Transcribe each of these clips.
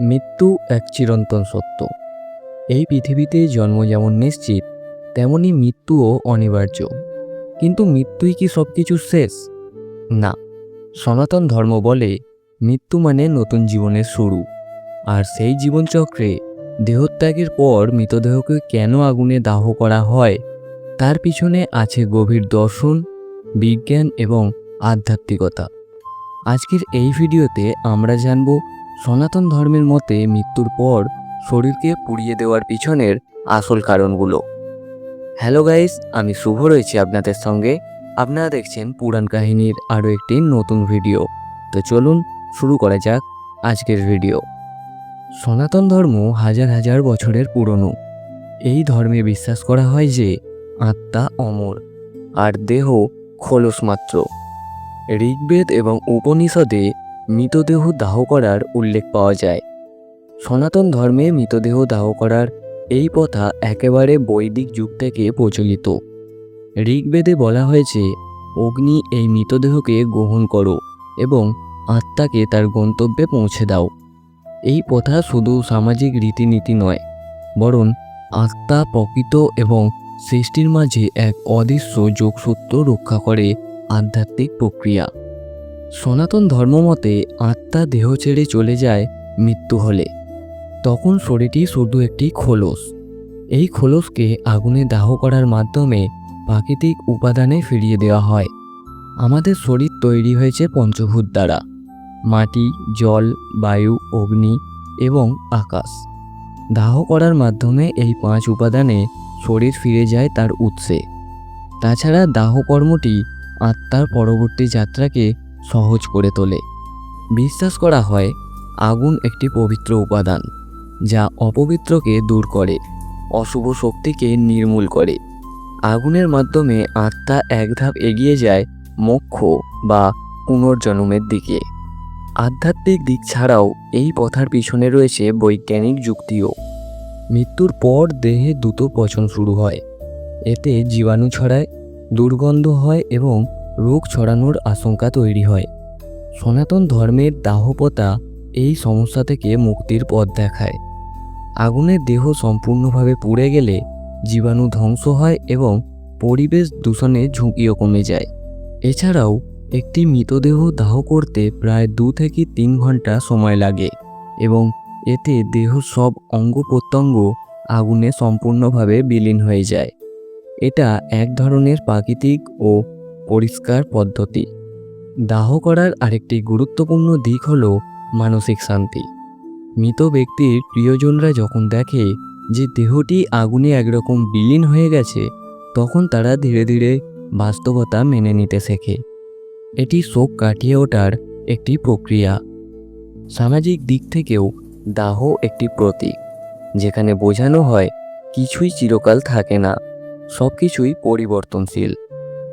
মৃত্যু এক চিরন্তন সত্য। এই পৃথিবীতে জন্ম যেমন নিশ্চিত, তেমনি মৃত্যুও অনিবার্য। কিন্তু মৃত্যুই কি সব কিছুর শেষ? না। সনাতন ধর্ম বলে মৃত্যু মানে নতুন জীবনের শুরু। আর সেই জীবনচক্রে দেহত্যাগের পর মৃতদেহকে কেন আগুনে দাহ করা হয়, তার পিছনে আছে গভীর দর্শন, বিজ্ঞান এবং আধ্যাত্মিকতা। আজকের এই ভিডিওতে আমরা জানব সনাতন ধর্মের মতে মৃত্যুর পর শরীরকে পুড়িয়ে দেওয়ার পিছনের আসল কারণগুলো। হ্যালো গাইস আমি শুভ রয়েছি আপনাদের সঙ্গে। আপনারা দেখছেন পুরাণ কাহিনীর আরও একটি নতুন ভিডিও। তো চলুন শুরু করা যাক আজকের ভিডিও। সনাতন ধর্ম হাজার হাজার বছরের পুরনো। এই ধর্মে বিশ্বাস করা হয় যে আত্মা অমর, আর দেহ খোলস মাত্র। ঋগ্বেদ এবং উপনিষদে মৃতদেহ দাহ করার উল্লেখ পাওয়া যায়। সনাতন ধর্মে মৃতদেহ দাহ করার এই প্রথা একেবারে বৈদিক যুগ থেকে প্রচলিত। ঋগ্বেদে বলা হয়েছে, অগ্নি এই মৃতদেহকে গ্রহণ করো এবং আত্মাকে তার গন্তব্যে পৌঁছে দাও। এই প্রথা শুধু সামাজিক রীতিনীতি নয়, বরং আত্মা প্রকৃত এবং সৃষ্টির মাঝে এক অদৃশ্য যোগসূত্র রক্ষা করে আধ্যাত্মিক প্রক্রিয়া। সনাতন ধর্মমতে আত্মা দেহ ছেড়ে চলে যায় মৃত্যু হলে। তখন শরীরটি শুধু একটি খোলস। এই খোলসকে আগুনে দাহ করার মাধ্যমে প্রাকৃতিক উপাদানে ফিরিয়ে দেওয়া হয়। আমাদের শরীর তৈরি হয়েছে পঞ্চভূত দ্বারা। মাটি, জল, বায়ু, অগ্নি এবং আকাশ। দাহ করার মাধ্যমে এই পাঁচ উপাদানে শরীর ফিরে যায় তার উৎসে। তাছাড়া দাহ কর্মটি আত্মার পরবর্তী যাত্রাকে সহজ করে তোলে। বিশ্বাস করা হয়, আগুন একটি পবিত্র উপাদান, যা অপবিত্রকে দূর করে, অশুভ শক্তিকে নির্মূল করে। আগুনের মাধ্যমে আত্মা এক ধাপ এগিয়ে যায় মোক্ষ বা পুনর্জন্মের দিকে। আধ্যাত্মিক দিক ছাড়াও এই পথার পিছনে রয়েছে বৈজ্ঞানিক যুক্তিও। মৃত্যুর পর দেহে দ্রুত পচন শুরু হয়। এতে জীবাণু ছড়ায়, দুর্গন্ধ হয় এবং রোগ ছড়ানোর আশঙ্কা তৈরি হয়। সনাতন ধর্মের দাহপতা এই সমস্যা থেকে মুক্তির পথ দেখায়। আগুনের দেহ সম্পূর্ণভাবে পুড়ে গেলে জীবাণু ধ্বংস হয় এবং পরিবেশ দূষণের ঝুঁকিও কমে যায়। এছাড়াও, একটি মৃতদেহ দাহ করতে প্রায় দু থেকে তিন ঘণ্টা সময় লাগে এবং এতে দেহ সব অঙ্গ প্রত্যঙ্গ আগুনে সম্পূর্ণভাবে বিলীন হয়ে যায়। এটা এক ধরনের প্রাকৃতিক ও পরিষ্কার পদ্ধতি। দাহ করার আরেকটি গুরুত্বপূর্ণ দিক হল মানসিক শান্তি। মৃত ব্যক্তির প্রিয়জনরা যখন দেখে যে দেহটি আগুনে একরকম বিলীন হয়ে গেছে, তখন তারা ধীরে ধীরে বাস্তবতা মেনে নিতে শেখে। এটি শোক কাটিয়ে ওঠার একটি প্রক্রিয়া। সামাজিক দিক থেকেও দাহ একটি প্রতীক, যেখানে বোঝানো হয় কিছুই চিরকাল থাকে না সব কিছুই পরিবর্তনশীল।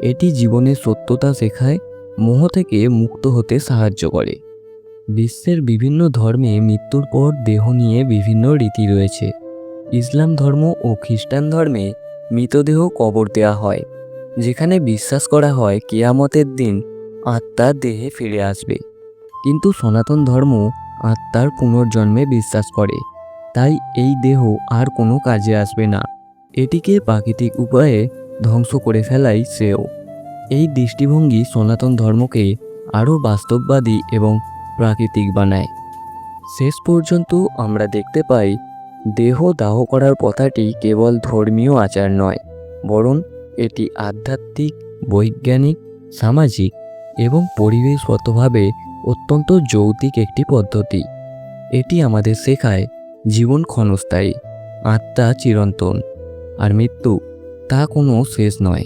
এটি জীবনের সত্যতা শেখায়, মোহ থেকে মুক্ত হতে সাহায্য করে। বিশ্বের বিভিন্ন ধর্মে মৃত্যুর পর দেহ নিয়ে বিভিন্ন রীতি রয়েছে। ইসলাম ধর্ম ও খ্রিস্টান ধর্মে মৃতদেহ কবর দেওয়া হয়, যেখানে বিশ্বাস করা হয় কেয়ামতের দিন আত্মা দেহে ফিরে আসবে। কিন্তু সনাতন ধর্ম আত্মার পুনর্জন্মে বিশ্বাস করে, তাই এই দেহ আর কোনো কাজে আসবে না। এটিকে প্রাকৃতিক উপায়ে ধ্বংস করে ফেলাই শ্রেয়। এই দৃষ্টিভঙ্গি সনাতন ধর্মকে আরও বাস্তববাদী এবং প্রাকৃতিক বানায়। শেষ পর্যন্ত আমরা দেখতে পাই, দেহ দাহ করার কথাটি কেবল ধর্মীয় আচার নয়, বরং এটি আধ্যাত্মিক, বৈজ্ঞানিক, সামাজিক এবং পরিবেশগতভাবে অত্যন্ত যৌতিক একটি পদ্ধতি। এটি আমাদের শেখায় জীবন ক্ষণস্থায়ী, আত্মা চিরন্তন, আর মৃত্যু তা কোনো শেষ নয়,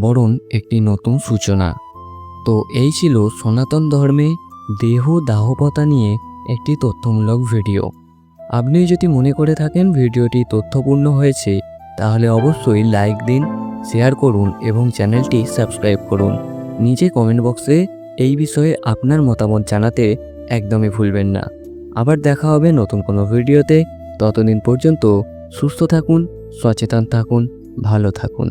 বরং একটি নতুন সূচনা। তো এই ছিল সনাতন ধর্মে দেহ দাহপতা নিয়ে একটি তথ্যমূলক ভিডিও। আপনি যদি মনে করে থাকেন ভিডিওটি তথ্যপূর্ণ হয়েছে, তাহলে অবশ্যই লাইক দিন, শেয়ার করুন এবং চ্যানেলটি সাবস্ক্রাইব করুন। নিচে কমেন্ট বক্সে এই বিষয়ে আপনার মতামত জানাতে একদমই ভুলবেন না। আবার দেখা হবে নতুন কোনো ভিডিওতে। ততদিন পর্যন্ত সুস্থ থাকুন, সচেতন থাকুন। ভালো থাকুন।